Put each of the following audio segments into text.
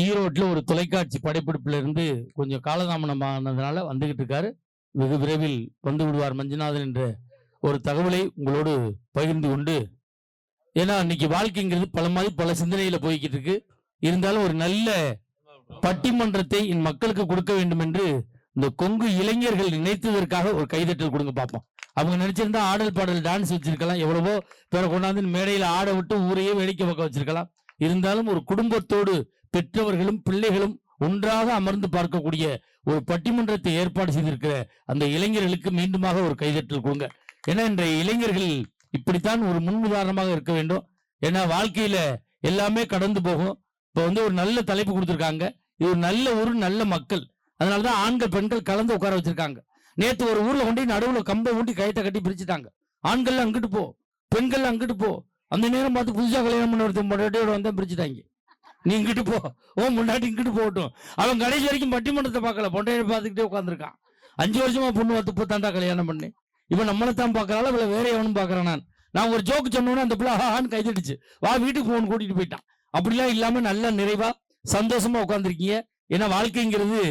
ஈரோட்டில் ஒரு தொலைக்காட்சி படைப்பிடிப்புல இருந்து கொஞ்சம் காலதாமதமானதுனால வந்துகிட்டு இருக்காரு. வெகு விரைவில் வந்து விடுவார் மஞ்சுநாதன் என்ற ஒரு தகவலை உங்களோடு பகிர்ந்து கொண்டு ஏன்னா இன்னைக்கு வாழ்க்கைங்கிறது பல மாதிரி பல சிந்தனையில போய்கிட்டு இருக்கு. இருந்தாலும் ஒரு நல்ல பட்டிமன்றத்தை என் மக்களுக்கு கொடுக்க வேண்டும் என்று இந்த கொங்கு இளைஞர்கள் நினைத்ததற்காக ஒரு கைதட்டல் கொடுங்க பார்ப்போம். அவங்க நினைச்சிருந்தா ஆடல் பாடல் டான்ஸ் வச்சிருக்கலாம் எவ்வளவோ பேரை கொண்டாந்து மேடையில ஆட விட்டு ஊரையே வேடிக்கை பார்க்க வச்சிருக்கலாம். இருந்தாலும் ஒரு குடும்பத்தோடு பெற்றவர்களும் பிள்ளைகளும் ஒன்றாக அமர்ந்து பார்க்கக்கூடிய ஒரு பட்டிமன்றத்தை ஏற்பாடு செய்திருக்கிற அந்த இளைஞர்களுக்கு மீண்டுமாக ஒரு கைதட்டல் கொடுங்க. ஏன்னா இன்றைய இளைஞர்கள் இப்படித்தான் ஒரு முன்னுதாரணமாக இருக்க வேண்டும். ஏன்னா வாழ்க்கையில எல்லாமே கடந்து போகும். இப்போ வந்து ஒரு நல்ல தலைப்பு கொடுத்துருக்காங்க. இது ஒரு நல்ல ஊர் நல்ல மக்கள். அதனாலதான் ஆண்கள் பெண்கள் கலந்து உட்கார வச்சிருக்காங்க. நேத்து ஒரு ஊர்ல கொண்டு நடுவில் நடுவுல கம்பை ஊட்டி கயத்தை கட்டி பிரிச்சுட்டாங்க. ஆண்கள் அங்கிட்டு போ பெண்கள் அங்கிட்டு போ. அந்த நேரம் பார்த்து புதுசாக கல்யாணம் பண்ண ஒருத்தன் பிரிச்சுட்டாங்க. நீ இங்கிட்டு போ. ஓ முன்னாடி இங்கிட்டு போகட்டும். அவன் கடைசி வரைக்கும் பட்டிமன்றத்தை பார்க்கல. பொண்டையை பார்த்துக்கிட்டே உட்காந்துருக்கான் அஞ்சு வருஷமா பொண்ணு பார்த்து தாண்டா கல்யாணம் பண்ணி. இவன் நம்மளை தான் பார்க்கறாள் இவளை வேற எவனும் பார்க்கறான் நான்? நான் ஒரு ஜோக்கு சொன்னோன்னே அந்த பிள்ளை ஆஹான்னு கைதடிச்சு வா வீட்டுக்கு போன் கூட்டிட்டு போயிட்டான். அப்படிலாம் இல்லாம நல்ல நிறைவா சந்தோஷமா உட்காந்துருக்கீங்க ஏன்னா வாழ்க்கைங்கிறது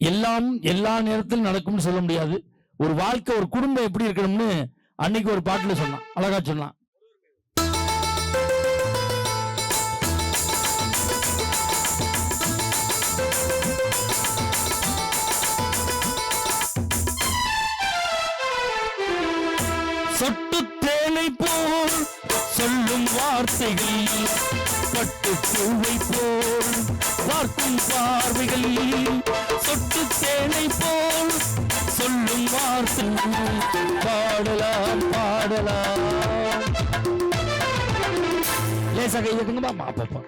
எல்லாம் எல்லா நேரத்திலும் நடக்கும்னு சொல்ல முடியாது. ஒரு வாழ்க்கை ஒரு குடும்பம் எப்படி இருக்கணும்னு அன்னைக்கு ஒரு பாட்டுல சொன்னான். அழகா சொன்னான். வார்த்தைகள் பட்டு பூவை போல் பார்க்கும் பார்வைகள் சொட்டு தேனை போல் சொல்லும் வார்த்தை பாடலாம் பாடலாம் லேசா கை தட்டுங்கப்பா பாப்பா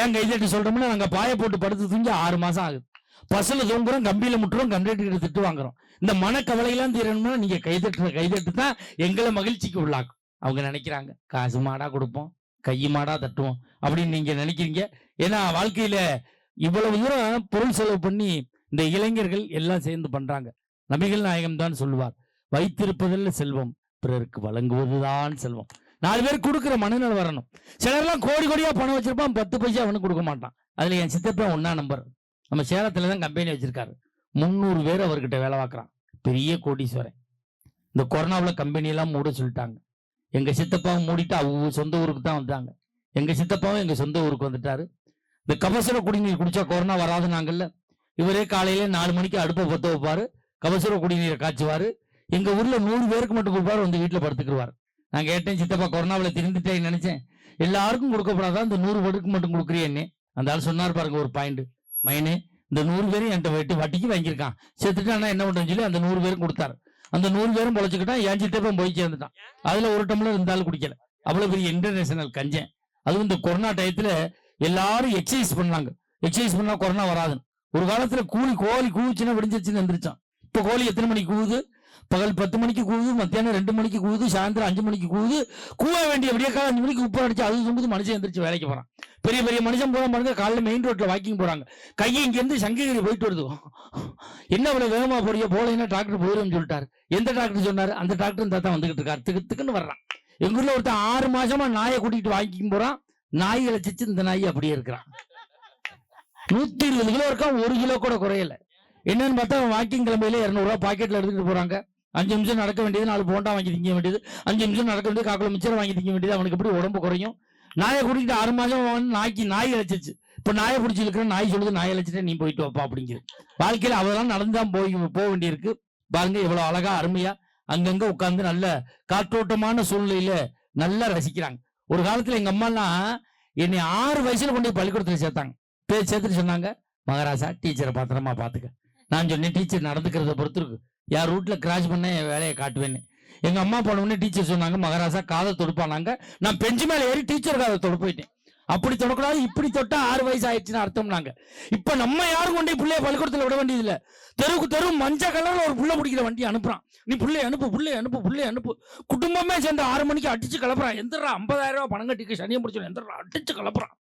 ஏன் கை தட்டி சொல்றோம்னா நாங்க பாய போட்டு படுத்து தூங்கி ஆறு மாசம் ஆகுது. பசுல தூங்குறோம் கம்பியில முட்டுறோம் கண்டக்டர் திட்டு வாங்குறோம். இந்த மனக்கவலையெல்லாம் தீரணும்னா நீங்க கைதட்டு கைதட்டு தான் எங்களை மகிழ்ச்சிக்கு உள்ளாக்கும். அவங்க நினைக்கிறாங்க. காசு மாடா கொடுப்போம். கை மாடா தட்டுவோம். அப்படின்னு நீங்க நினைக்கிறீங்க. ஏன்னா வாழ்க்கையில இவ்வளவு தூரம் பொருள் செலவு பண்ணி இந்த இளைஞர்கள் எல்லாம் சேர்ந்து பண்றாங்க. நபிகள் நாயகம் தான் சொல்லுவார். வைத்திருப்பதில் செல்வம் பிறருக்கு வழங்குவதுதான் செல்வம். நாலு பேர் கொடுக்குற மனநிலை வரணும். சிலர்லாம் கோடி கோடியா பணம் வச்சிருப்பான். பத்து பைசா அவனுக்கு கொடுக்க மாட்டான். அதுல என் சித்தப்பா ஒன்னா நம்பர். நம்ம சேலத்துல தான் கம்பெனி வச்சிருக்காரு. முந்நூறு பேர் அவர்கிட்ட வேலை பார்க்குறான். பெரிய கோடீஸ்வரன். இந்த கொரோனாவில் கம்பெனி எல்லாம் மூட சொல்லிட்டாங்க. எங்க சித்தப்பாவும் மூடிட்டு அவங்க சொந்த ஊருக்கு தான் வந்தாங்க. எங்க சித்தப்பாவும் எங்க சொந்த ஊருக்கு வந்துட்டாரு. இந்த கபசுர குடிநீர் குடிச்சா கொரோனா வராது நாங்கள்ல இவரே காலையில நாலு மணிக்கு அடுப்பை பத்த வைப்பாரு கபசுர குடிநீரை காய்ச்சுவாரு. எங்க ஊர்ல நூறு பேருக்கு மட்டும் கொடுப்பாரு வந்து வீட்டுல படுத்துக்குவார் நான் கேட்டேன் சித்தப்பா கொரோனாவில் திருந்துட்டேன்னு நினைச்சேன். எல்லாருக்கும் கொடுக்கப்படாதான் இந்த நூறு பேருக்கு மட்டும் கொடுக்குறியேன்னு அந்த ஆள் சொன்னார் பாருங்க ஒரு பாயிண்ட் மைனே இந்த நூறு பேரும் என்கிட்ட வெட்டி வட்டிக்கு வாங்கியிருக்கான். செத்துட்டானா என்ன பண்றேன்னு சொல்லி அந்த நூறு பேரும் கொடுத்தாரு. அந்த நூறு பேரும் பொழைச்சுக்கிட்டான் என் சித்தப்பன் போய் சேர்ந்துட்டான். அதுல ஒரு டம்ளர் இருந்தாலும் குடிக்கல. அவ்வளவு பெரிய இன்டர்நேஷனல் கஞ்சன். அதுவும் இந்த கொரோனா டயத்துல எல்லாரும் எக்ஸசைஸ் பண்ணாங்க. எக்ஸசைஸ் பண்ணா கொரோனா வராதுன்னு. ஒரு காலத்துல கூலி கோழி கூவுச்சுன்னா விடிஞ்சிருச்சுன்னு எந்திரிச்சான். இப்ப கோழி எத்தனை மணிக்கு கூவுது? பகல் பத்து மணிக்கு கூவுது மத்தியானம் ரெண்டு மணிக்கு கூவுது சாயந்தரம் அஞ்சு மணிக்கு கூவுது. கூவ வேண்டிய விடிய காலம் அஞ்சு மணிக்கு உப்பு அடிச்சு அது சொல்லும்போது மனுஷன் எந்திரிச்சு வேலைக்கு போறான். பெரிய பெரிய மனுஷன் போன பாருங்க காலைல மெயின் ரோட்ல வாக்கிங் போறாங்க. கையை இங்க இருந்து சங்ககிரி போயிட்டு வருது. என்ன அவ்வளவு வேகமா போறிய போலேன்னா டாக்டர் போயிடும் சொல்லிட்டாரு. எந்த டாக்டர் சொன்னாரு? அந்த டாக்டர் இந்த தான் வந்துகிட்டு இருக்காரு. திக்கு திக்குன்னு வர்றான். எங்க ஊர்ல ஒருத்தன் ஆறு மாசமா நாயை கூட்டிட்டு வாக்கிங் போறான். நாய் இழைச்சிச்சு இந்த நாய் அப்படியே இருக்கிறான். நூத்தி இருபது கிலோ இருக்கான் ஒரு கிலோ கூட குறையல. என்னன்னு பார்த்தா வாக்கிங் கிளம்பையில இரநூறுவா பாக்கெட்ல எடுத்துட்டு போறாங்க. அஞ்சு நிமிஷம் நடக்க வேண்டியது நாலு போண்டா வாங்கி திங்க வேண்டியது. அஞ்சு நிமிஷம் நடக்க வேண்டியது காக்கில மிச்சம் வாங்கி திங்க வேண்டியது. அவனுக்கு எப்படி உடம்பு குறையும்? நாயை குடிக்கிட்டு ஆறு மாதம் வந்து நாய்க்கு நாய் இழைச்சிருச்சு. இப்ப நாயை பிடிச்சி இருக்கிற நாய் சொல்லுது நாய் இழைச்சிட்டு நீ போயிட்டு வாப்பா அப்படிங்குது வாழ்க்கையில அவெல்லாம் நடந்துதான் போய் போக வேண்டியிருக்கு. பாருங்க இவ்வளவு அழகா அருமையா அங்கங்க உட்காந்து நல்ல காற்றோட்டமான சூழ்நிலையில நல்லா ரசிக்கிறாங்க. ஒரு காலத்துல எங்க அம்மாலாம் என்னை ஆறு வயசுல கொண்டு போய் பள்ளிக்கூடத்துல சேர்த்தாங்க. பேர் சேர்த்துட்டு சொன்னாங்க மகாராஜா டீச்சரை பத்திரமா பாத்துக்க. நான் சொன்னேன் டீச்சர் நடந்துக்கிறத பொறுத்து இருக்கு யார் ரூட்ல கிராஸ் பண்ண என் வேலையை காட்டுவேன்னு. எங்க அம்மா போனவுடனே டீச்சர் சொன்னாங்க மகாராஜா காதை தொடுப்பானாங்க. நான் பெஞ்சு மேல ஏறி டீச்சர் காதை தொடு போயிட்டேன். அப்படி தொடக்கூடாது இப்படி தொட்டா ஆறு வயசு ஆயிடுச்சுன்னு அர்த்தம்னாங்க. இப்ப நம்ம யாரும் கொண்டு பிள்ளைய பள்ளிக்கூடத்துல விட வேண்டியது இல்ல தெருவுக்கு தெரு மஞ்சள் கலர்ல ஒரு புள்ள முடிக்கிற வண்டி அனுப்புறான். நீ புள்ளைய அனுப்பு புள்ளைய அனுப்பு புள்ளைய அனுப்பு. குடும்பமே சேர்ந்து ஆறு மணிக்கு அடிச்சு கிளப்புறான் எந்திரா ஐம்பதாயிரம் ரூபாய் பணம் கட்டிக்கு சனியை முடிச்சு எந்திரா அடிச்சு கிளப்புறான்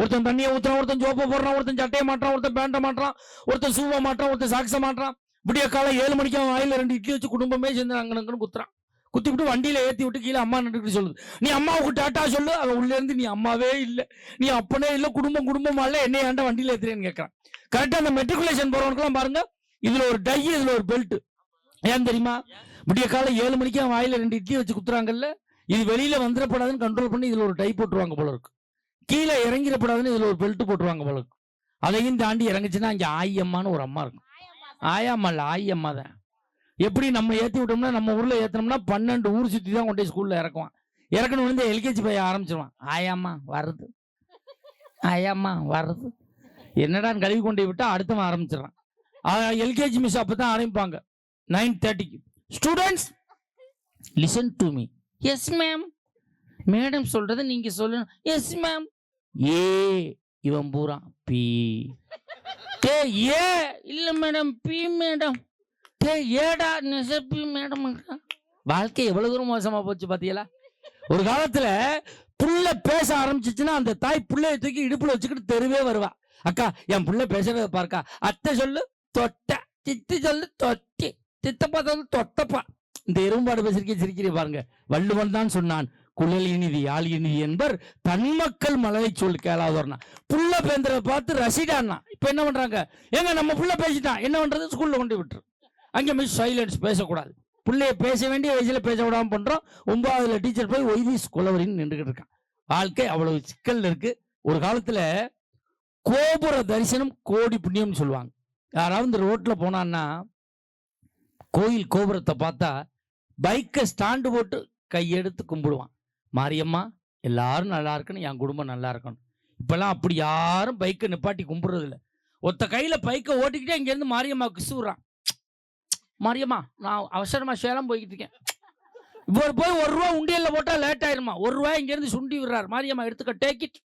ஒருத்தன் தண்ணியை ஊத்துறான் ஒருத்தன் ஜோப்பை போடுறான் ஒருத்தன் சட்டையை மாட்டுறான் ஒருத்தன் பேண்டை மாட்டுறான் ஒருத்தன் சூவை மாட்டான் ஒருத்தன் சாக்ஸை மாட்டுறான். விடிய காலம் ஏழு மணிக்கு அவன் வாயில ரெண்டு இட்லி வச்சு குடும்பமே சேர்ந்து அங்கனங்கன்னு குத்துறான். குத்தி விட்டு வண்டியில ஏத்தி விட்டு கீழே அம்மா நின்றுட்டு சொல்லுது. நீ அம்மாவுக்கு டாட்டா சொல்லு அவன் உள்ள இருந்து நீ அம்மாவே இல்லை. நீ அப்பனே இல்லை குடும்பம் குடும்பமா இல்ல என்ன ஏன்டா வண்டியில ஏத்துறேன்னு கேட்கறான் கரெக்டா அந்த மெட்ரிகுலேஷன் போறவனுக்குலாம் பாருங்க இதுல ஒரு டை இதுல ஒரு பெல்ட் ஏன் தெரியுமா? விடிய காலம் ஏழு மணிக்கு அவன் வாயில ரெண்டு இட்லி வச்சு குத்துறாங்கல்ல இது வெளியில வந்துடப்படாதுன்னு கண்ட்ரோல் பண்ணி இதுல ஒரு டை போட்டுருவாங்க போல இருக்கு. கீழே இறங்கிடப்படாதுன்னு இதுல ஒரு பெல்ட் போட்டுருவாங்க போல இருக்கு. அதையும் தாண்டி இறங்குச்சுன்னா அங்க ஆயம்மான்னு ஒரு அம்மா இருக்கும். ஆயாம்மா இல்ல ஆயம்மா தான். எப்படி நம்ம ஏற்றி விட்டோம்னா நம்ம ஊரில் ஏற்றினோம்னா பன்னெண்டு ஊர் சுற்றி தான் கொண்டு போய் ஸ்கூலில் இறக்குவான். இறக்கணும் வந்து எல்கேஜி பையன் ஆரம்பிச்சிருவான். ஆயாம்மா வருது ஆயாம்மா வருது என்னடான்னு கழுவி கொண்டு போய் அடுத்தவன் ஆரம்பிச்சிடறான் எல்கேஜி மிஸ் அப்போ தான் ஆரம்பிப்பாங்க. நைன் தேர்ட்டிக்கு students listen to me yes ma'am madam சொல்றத நீங்க சொல்லணும். எஸ் மேம் ஏ இவன் பூரா பி ஏ இல்ல மேடம் பி மேடம் டே ஏடா நெசப்பி மேடம் வாழ்க்கை எவ்வளவு தூரம் மோசமா போச்சு பாத்தீங்களா? ஒரு காலத்துல புள்ள பேச ஆரம்பிச்சிச்சுன்னா அந்த தாய் புள்ளைய தூக்கி இடுப்புல வச்சுக்கிட்டு தெருவே வருவா. அக்கா என் புள்ள பேசுறத பாருக்கா. அத்தை சொல்லு தொட்ட. சித்தி சொல்லு தொட்டி. தித்தப்பா சொல்லு தொட்டப்பா. இந்த எறும்பாடு பேசிருக்கே சிரிக்கிறே பாருங்க. வள்ளுவன் தான் சொன்னான் குழல் இனிதி யாழ் இனிதி என்பர் தன்மக்கள் மலரை சொல் கேளாதோர்னா. புள்ள பேந்தரை பார்த்து ரசிடான்னா. இப்ப என்ன பண்றாங்க? ஏங்க நம்ம புள்ள பேசிட்டான் என்ன பண்றது? ஸ்கூல்ல கொண்டு விட்டுரு. அங்க மிஸ் சைலன்ஸ் பேசக்கூடாது. பிள்ளைய பேச வேண்டிய வயசில் பேச விடாமல் பண்றோம். ஒன்பதாவதுல டீச்சர் போய் ஒய்தீஸ் குலவரின்னு நின்றுகிட்டு இருக்கான். வாழ்க்கை அவ்வளவு சிக்கல் இருக்கு. ஒரு காலத்துல கோபுர தரிசனம் கோடி புண்ணியம்னு சொல்லுவாங்க. யாராவது இந்த ரோட்டில் போனான்னா கோயில் கோபுரத்தை பார்த்தா பைக்கை ஸ்டாண்டு போட்டு கையெடுத்து கும்பிடுவான். மாரியம்மா எல்லாரும் நல்லா இருக்கணும் என் குடும்பம் நல்லா இருக்கணும். இப்பெல்லாம் அப்படி யாரும் பைக்கை நிப்பாட்டி கும்பிடுறது இல்ல ஒத்த கையில பைக்கை ஓட்டிக்கிட்டே இங்கேருந்து மாரியம்மா கிசுறான் மாரியம்மா நான் அவசரமா சேலம் போய்கிட்டு இருக்கேன். இவர் போய் ஒரு ரூபா உண்டியல்ல போட்டா லேட் ஆயிருமா ஒரு ரூபா இங்கேருந்து சுண்டி விடுறாரு. மாரியம்மா எடுத்துக்க டேக் இட்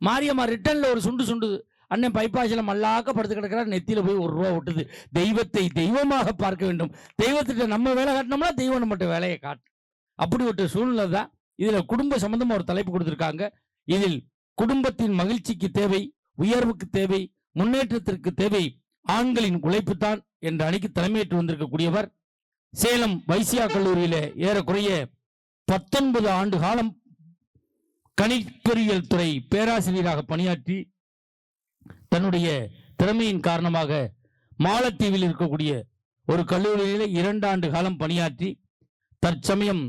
மாரியம்மா ரிட்டர்ன்ல ஒரு சுண்டு சுண்டுது. அண்ணன் பைப்பாசில மல்லாக்க படுத்து கிடக்கிறார். நெத்தியில போய் ஒரு ரூபா விட்டுது தெய்வத்தை தெய்வமாக பார்க்க வேண்டும். தெய்வத்திட்ட நம்ம வேலை காட்டினோம்னா தெய்வம் நம்மகிட்ட வேலையை காட்டும். அப்படி ஒரு சூழ்நிலை தான் இதுல குடும்ப சம்பந்தமா ஒரு தலைப்பு கொடுத்துருக்காங்க. இதில் குடும்பத்தின் மகிழ்ச்சிக்கு தேவை உயர்வுக்கு தேவை முன்னேற்றத்திற்கு தேவை ஆண்களின் உழைப்பு தான். என்ற அணிக்கு தலைமையேற்று வந்திருக்கக்கூடியவர் சேலம் வைசியா கல்லூரியில ஏறக்குறைய பத்தொன்பது ஆண்டு காலம் கணிப்பொறியியல் துறை பேராசிரியராக பணியாற்றி தன்னுடைய திறமையின் காரணமாக மாலத்தீவில் இருக்கக்கூடிய ஒரு கல்லூரியில இரண்டு ஆண்டு காலம் பணியாற்றி தற்சமயம்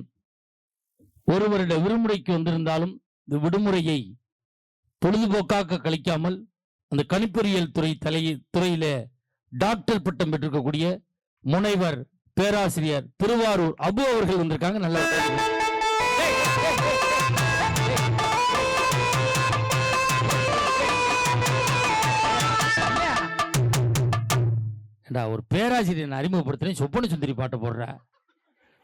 ஒரு வருட விடுமுறைக்கு வந்திருந்தாலும் இந்த விடுமுறையை பொழுதுபோக்காக கழிக்காமல் அந்த கணிப்பொறியியல் துறை தலை துறையில டாக்டர் பட்டம் பெற்றிருக்கக்கூடிய முனைவர் பேராசிரியர் திருவாரூர் அபு அவர்கள் வந்திருக்காங்க. நல்லா ஒரு பேராசிரியர் அறிமுகப்படுத்துறேன். சொப்பன சுந்தரி பாட்டு போடுற.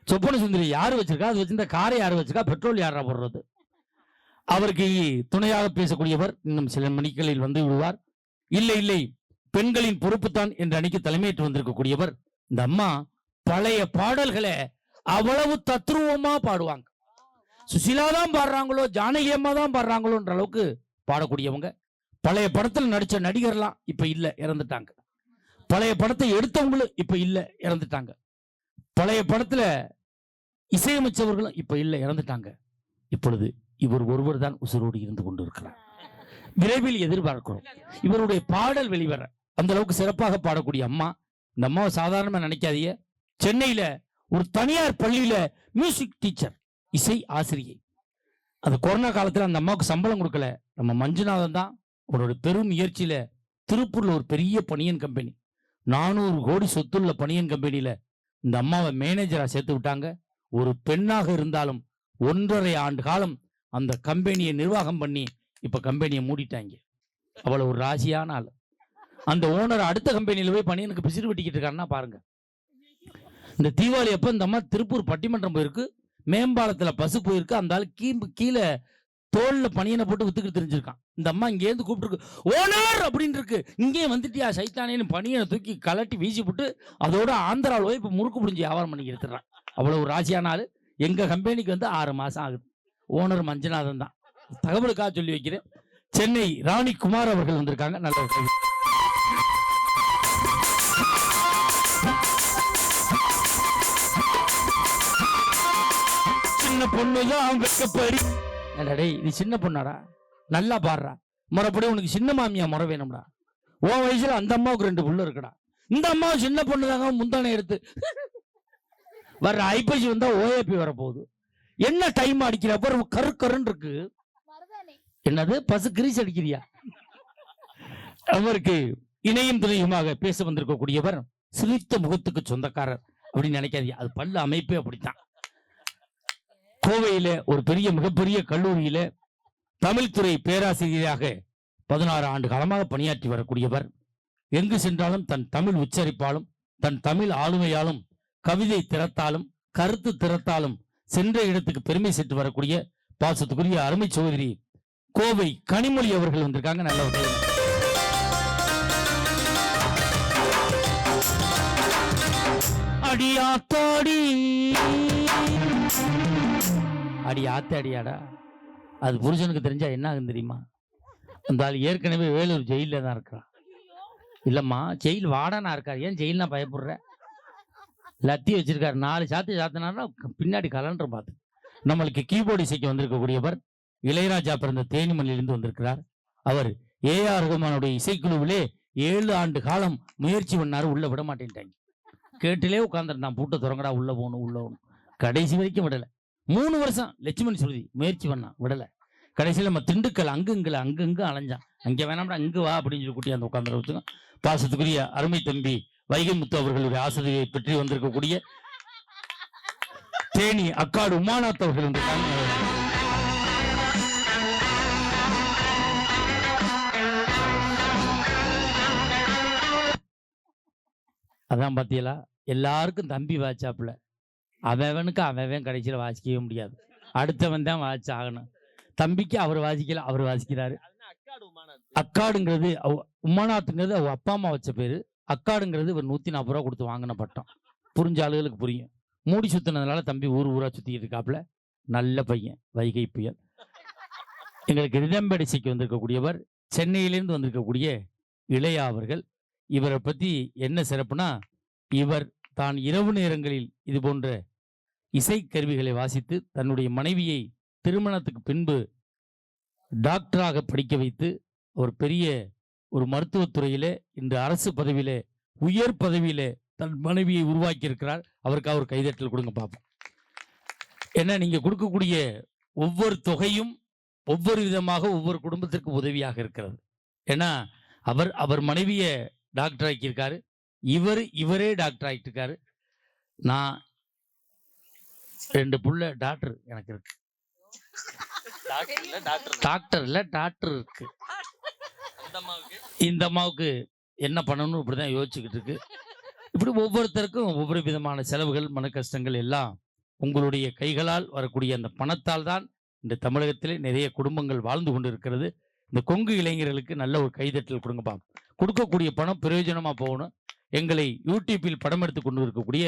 சொப்பன சுந்தரி யார் வச்சிருக்கா? அது வச்சிருந்த காரை யார் வச்சிருக்கா? பெட்ரோல் யாரா போடுறது? அவருக்கு துணையாக பேசக்கூடியவர் இன்னும் சில மணிகளில் வந்து விடுவார். இல்லை இல்லை. பெண்களின் பொறுப்பு தான் என்ற அன்னைக்கு தலைமையேற்று வந்திருக்கக்கூடியவர். இந்த அம்மா பழைய பாடல்களை அவ்வளவு தத்ரூபமா பாடுவாங்க. சுசிலா தான் பாடுறாங்களோ ஜானகி அம்மா தான் பாடுறாங்களோன்ற அளவுக்கு பாடக்கூடியவங்க. பழைய படத்துல நடிச்ச நடிகர்லாம் இப்ப இல்ல இறந்துட்டாங்க. பழைய படத்தை எடுத்தவங்களும் இப்ப இல்ல இறந்துட்டாங்க. பழைய படத்துல இசையமைச்சவர்களும் இப்ப இல்ல இறந்துட்டாங்க. இப்பொழுது இவர் ஒருவர் தான் உசுரோடு இருந்து கொண்டு இருக்கிறார் விரைவில் எதிர்பார்க்கிறோம். இவருடைய பாடல் வெளிவர அந்த அளவுக்கு சிறப்பாக பாடக்கூடிய அம்மா. இந்த அம்மாவை சாதாரணமாக நினைக்காதீங்க. சென்னையில் ஒரு தனியார் பள்ளியில் மியூசிக் டீச்சர் இசை ஆசிரியை. அந்த கொரோனா காலத்தில் அந்த அம்மாவுக்கு சம்பளம் கொடுக்கல. நம்ம மஞ்சுநாதன் தான் அவரோட பெரும் முயற்சியில் திருப்பூரில் ஒரு பெரிய பனியன் கம்பெனி நானூறு கோடி சொத்துள்ள பனியன் கம்பெனியில இந்த அம்மாவை மேனேஜராக சேர்த்து விட்டாங்க. ஒரு பெண்ணாக இருந்தாலும் ஒன்றரை ஆண்டு காலம் அந்த கம்பெனியை நிர்வாகம் பண்ணி இப்போ கம்பெனியை மூடிட்டாங்க. அவ்வளவு ஒரு ராசியான ஆள். அந்த ஓனர் அடுத்த கம்பெனியில போய் பணியனுக்கு பிசிறு வெட்டிக்கிட்டு இருக்காருன்னா பாருங்க. இந்த தீபாவளி அப்ப இந்த அம்மா திருப்பூர் பட்டிமன்றம் போயிருக்கு மேம்பாலத்துல பசு போயிருக்கு அந்த ஆள் கீம்பு கீழே தோல்ல பனியனை போட்டு வித்துக்கிட்டு தெரிஞ்சிருக்கான். இந்த அம்மா இங்கேருந்து கூப்பிட்டுருக்கு ஓனர் அப்படின்னு இருக்கு. இங்கே வந்துட்டியா சைத்தானேன்னு பனியனை தூக்கி கலட்டி வீசி போட்டு அதோட ஆந்திராவில் போய் இப்போ முறுக்கு பிடிஞ்சி வியாபாரம் பண்ணி எடுத்துடுறான் அவ்வளவு ஒரு ராசியான ஆளு. எங்க கம்பெனிக்கு வந்து ஆறு மாசம் ஆகுது. ஓனர் மஞ்சநாதன் தான். தகவலுக்காக சொல்லி வைக்கிறேன். சென்னை ராணி குமார் அவர்கள் வந்திருக்காங்க. நல்ல சின்ன பொண்ணுதான் வெக்கப்படி ஏன்டா டேய் இது சின்ன பொண்ணாடா? நல்லா பாடுறா. முறைப்படி உனக்கு சின்ன மாமியா முறை வேணும்டா. உன் வயசுல அந்த அம்மாவுக்கு ரெண்டு புள்ள இருக்குடா. இந்த அம்மா சின்ன பொண்ணு தாங்க முந்தானை எடுத்து. வர்ற ஐப்பசி வந்தா ஓஏபி வரப்போகுது. என்ன டைம் அடிக்கிற? அப்புறம் கரு கருன்னு இருக்கு. என்னது? பசு கிரீஸ் அடிக்கிறியா? அவருக்கு இணையும் துணையுமாக பேச வந்திருக்கக்கூடியவர் சிரித்த முகத்துக்கு சொந்தக்காரர் அப்படின்னு நினைக்காதீங்க. அது பல்லு அமைப்பே அப்படித்தான். கோவையில ஒரு பெரிய மிகப்பெரிய கல்லூரியில தமிழ்துறை பேராசிரியராக பதினாறு ஆண்டு காலமாக பணியாற்றி வரக்கூடியவர். எங்கு சென்றாலும் தன் தமிழ் உச்சரிப்பாலும் தன் தமிழ் ஆளுமையாலும் கவிதை திறத்தாலும் கருத்து திறத்தாலும் சென்ற இடத்துக்கு பெருமை சேர்த்து வரக்கூடிய பாசத்துக்குரிய அருமை சோதரி கோவை கனிமொழி அவர்கள் வந்திருக்காங்க. நல்ல ஒரு அடியாத்தாடி. அடி ஆத்த அடியாடா. அது புருஷனுக்கு தெரிஞ்சா என்ன ஆகும் தெரியுமா? அந்த ஆள் ஏற்கனவே வேலூர் ஜெயிலில் தான் இருக்கிறான் இல்லைம்மா ஜெயில் வாடனா இருக்கார். ஏன் ஜெயில்னா பயப்படுற? லத்தி வச்சிருக்காரு. நாலு சாத்து சாத்தினார்னா பின்னாடி கலண்டர் பார்த்து. நம்மளுக்கு கீபோர்டு இசைக்கு வந்திருக்கக்கூடியவர் இளையராஜா பிறந்த தேனிமலையிலிருந்து வந்திருக்கிறார். அவர் ஏஆர் ரகுமானுடைய இசைக்குழுவிலே ஏழு ஆண்டு காலம் முயற்சி பண்ணாரு உள்ள விட மாட்டேன்ட்டாங்க. கேட்டிலே உட்காந்துருந்தான் பூட்டை திறங்கடா உள்ள போகணும் உள்ள போகணும். கடைசி வரைக்கும் விடலை. மூணு வருஷம் லட்சுமண் சுருதி முயற்சி பண்ணான் விடல. கடைசியில் நம்ம திண்டுக்கல் அங்குங்களை அங்கங்க அலைஞ்சான். அங்கே வேணாம்டா அங்கு வா அப்படின்னு சொல்லி கூட்டி அந்த உட்காந்து வச்சுக்கோ பாசத்துக்குரிய அருமை தம்பி வைகை முத்து அவர்களுடைய ஆசிரியை பற்றி வந்திருக்கக்கூடிய தேனி அக்காடு உமாநாத் அவர்கள் அதான் பாத்தீங்களா? எல்லாருக்கும் தம்பி வாச்சாப்புல அவனுக்கு அவன் கடைசியில் வாசிக்கவே முடியாது. அடுத்தவன் தான் வாசிச்சு ஆகணும் தம்பிக்கு அவர் வாசிக்கல அவர் வாசிக்கிறாரு. அக்காடுங்கிறது உமானாத்துங்கிறது அவ அப்பா அம்மா வச்ச பேரு. அக்காடுங்கிறது இவர் நூத்தி நாற்பது ரூபா கொடுத்து வாங்கின பட்டம். புரிஞ்ச ஆளுகளுக்கு புரியும். மூடி சுத்தினதுனால தம்பி ஊர் ஊரா சுத்திக்கிட்டு இருக்காப்புல. நல்ல பையன் வைகை புயல். எங்களுக்கு ரிதம்படிசைக்கு வந்திருக்கக்கூடியவர் சென்னையிலேருந்து வந்திருக்கக்கூடிய இளையா அவர்கள். இவரை பத்தி என்ன சிறப்புனா இவர் தான் இரவு நேரங்களில் இது போன்ற இசைக்கருவிகளை வாசித்து தன்னுடைய மனைவியை திருமணத்துக்கு பின்பு டாக்டராக படிக்க வைத்து ஒரு பெரிய ஒரு மருத்துவத்துறையிலே இன்று அரசு பதவியிலே உயர் பதவியிலே தன் மனைவியை உருவாக்கியிருக்கிறார். அவருக்காக அவருக்கு அவர் கைதட்டல் கொடுங்க பார்ப்போம் ஏன்னா நீங்கள் கொடுக்கக்கூடிய ஒவ்வொரு தொகையும் ஒவ்வொரு விதமாக ஒவ்வொரு குடும்பத்திற்கு உதவியாக இருக்கிறது. ஏன்னா அவர் அவர் மனைவியை டாக்டர் ஆக்கியிருக்காரு இவர் இவரே டாக்டர் ஆகிட்டு இருக்காரு நான் ரெண்டு புள்ள டாக்டர் எனக்கு இருக்கு. டாக்டர் இல்ல டாக்டர் இருக்கு. இந்த அம்மாவுக்கு என்ன பண்ணணும் இப்படிதான் யோசிச்சுக்கிட்டு இருக்கு. இப்படி ஒவ்வொருத்தருக்கும் ஒவ்வொரு விதமான செலவுகள் மன கஷ்டங்கள் எல்லாம் உங்களுடைய கைகளால் வரக்கூடிய அந்த பணத்தால் தான் இந்த தமிழகத்திலே நிறைய குடும்பங்கள் வாழ்ந்து கொண்டு இருக்கிறது இந்த கொங்கு இளைஞர்களுக்கு நல்ல ஒரு கைதட்டல் கொடுங்கப்பா. கொடுக்கக்கூடிய பணம் பிரயோஜனமா போகணும். எங்களை யூடியூப்பில் படம் எடுத்து கொண்டு இருக்கக்கூடிய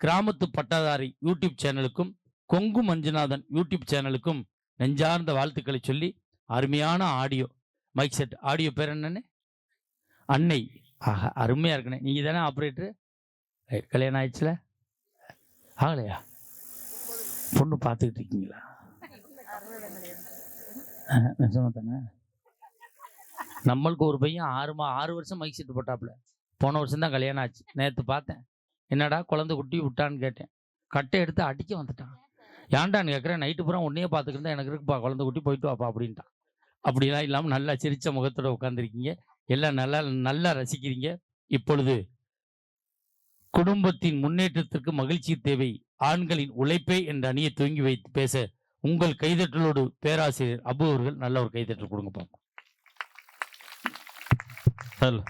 கிராமத்து பட்டாதாரி யூடியூப் சேனலுக்கும் கொங்கு மஞ்சுநாதன் யூடியூப் சேனலுக்கும் நெஞ்சார்ந்த வாழ்த்துக்களை சொல்லி அருமையான ஆடியோ மைக் செட் ஆடியோ பேர் என்னன்னு? அன்னை. ஆஹா அருமையா இருக்குண்ணே. நீங்க தானே ஆப்ரேட்டர் கல்யாணம் ஆயிடுச்சுல? ஆகலையா? பொண்ணு பார்த்துக்கிட்டு இருக்கீங்களா? நிஜமா தானே நம்மளுக்கு ஒரு பையன் ஆறு மா ஆறு வருஷம் மைக் செட் போட்டாப்புல. போன வருஷம் தான் கல்யாணம் ஆச்சு. நேற்று பார்த்தேன். என்னடா குழந்தை குட்டி விட்டான்னு கேட்டேன். கட்டை எடுத்து அடிக்க வந்துட்டான். ஏன்டான்னு கேட்குறேன். நைட்டு பூரா உன்னையே பார்த்துக்கிட்டு எனக்கு இருக்குப்பா. குழந்தை குட்டி போயிட்டு வாப்பா அப்படின்ட்டான். அப்படிலாம் இல்லாமல் நல்லா சிரித்த முகத்தோட உட்காந்துருக்கீங்க எல்லாம் நல்லா நல்லா ரசிக்கிறீங்க. இப்பொழுது குடும்பத்தின் முன்னேற்றத்திற்கு மகிழ்ச்சி தேவை. ஆண்களின் உழைப்பே என்ற அணியை துவங்கி வைத்து பேச உங்கள் கைதட்டலோடு பேராசிரியர் அபு அவர்கள் நல்ல ஒரு கைதட்டல் கொடுங்க பாப்போம். ஹலோ